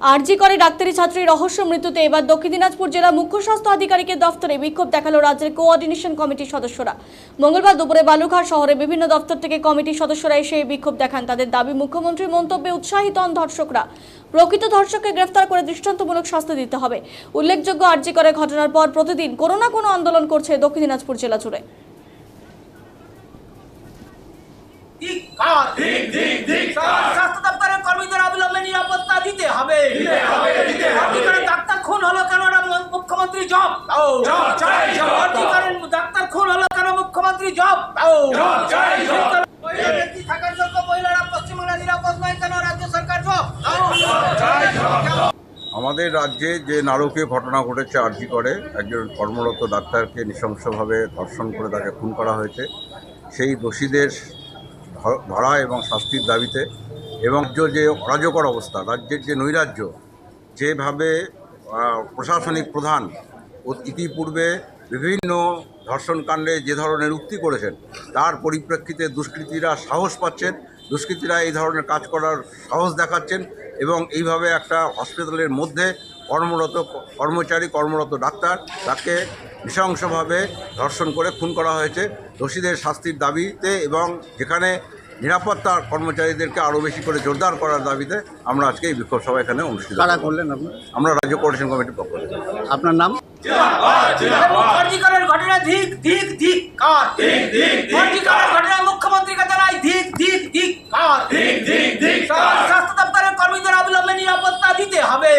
আরজি করে ডাক্তারি ছাত্রীর রহস্য মৃত্যুতে এবার দক্ষিণ দিনাজপুর জেলা মুখ্য স্বাস্থ্য আধিকারিকের দফতরে বিক্ষোভ দেখাল রাজ্যের কোঅর্ডিনেশন কমিটির সদস্যরা। মঙ্গলবার দুপুরে বালুঘাট শহরে বিভিন্ন দপ্তর থেকে কমিটির সদস্যরা এসে বিক্ষোভ দেখান। তাদের দাবি মুখ্যমন্ত্রীর মন্তব্যে উৎসাহিত হন ধর্ষকরা। প্রকৃত ধর্ষককে গ্রেফতার করে দৃষ্টান্তমূলক শাস্তি দিতে হবে। উল্লেখযোগ্য আরজি করে ঘটনার পর প্রতিদিন কোনো না কোনো আন্দোলন করছে দক্ষিণ দিনাজপুর জেলা জুড়ে ধিক্কার। স্বাস্থ্য দপ্তরের কর্মীদের অবিলম্বে নিরাপত্তা দিতে হবে ভর্তি করে ডাক্তার খুন হলো কেন না মু- মুখ্যমন্ত্রী জব। ডাক্তার খুন হলো কেন মুখ্যমন্ত্রী জব? দাও। মহিলা ব্যক্তি থাকার যোগ্য মহিলারা পশ্চিমবাংলা নিরাপদ নয় কেন? রাজ্য সরকার জব। আমাদের রাজ্যে যে নারকীয় ঘটনা ঘটেছে আর্জি করে একজন কর্মরত ডাক্তারকে নৃশংসভাবে ধর্ষণ করে তাকে খুন করা হয়েছে। সেই দোষীদের ধরা এবং শাস্তির দাবিতে এবং যে অরাজকর অবস্থা রাজ্যের যে নৈরাজ্য যেভাবে প্রশাসনিক প্রধান ইতিপূর্বে বিভিন্ন ধর্ষণকাণ্ডে যে ধরনের উক্তি করেছেন তার পরিপ্রেক্ষিতে দুষ্কৃতীরা সাহস পাচ্ছেন দুষ্কৃতীরা এই ধরনের কাজ করার সাহস দেখাচ্ছেন এবং এইভাবে একটা হসপিটালের মধ্যে কর্মরত কর্মচারী কর্মরত ডাক্তার তাকে নৃশংসভাবে ধর্ষণ করে খুন করা হয়েছে। দোষীদের শাস্তির দাবিতে এবং যেখানে নিরাপত্তা কর্মচারীদেরকে আরও বেশি করে জোরদার করার দাবিতে আমরা আজকে এই বিক্ষোভ সভা এখানে অনুষ্ঠিত কারা করলেন আপনি আমরা রাজ্য কোঅর্ডিনেশন কমিটির পক্ষ থেকে। আপনার নাম? ভর্তিকরের ঘটনা ধিক ধিক ধিক কার? ভর্তিকরের ঘটনা মুখ্যমন্ত্রীকে জানাই ধিক ধিক ধিক কার। স্বাস্থ্য দপ্তরের কর্মীদের অবিলম্বে নিরাপত্তা দিতে হবে।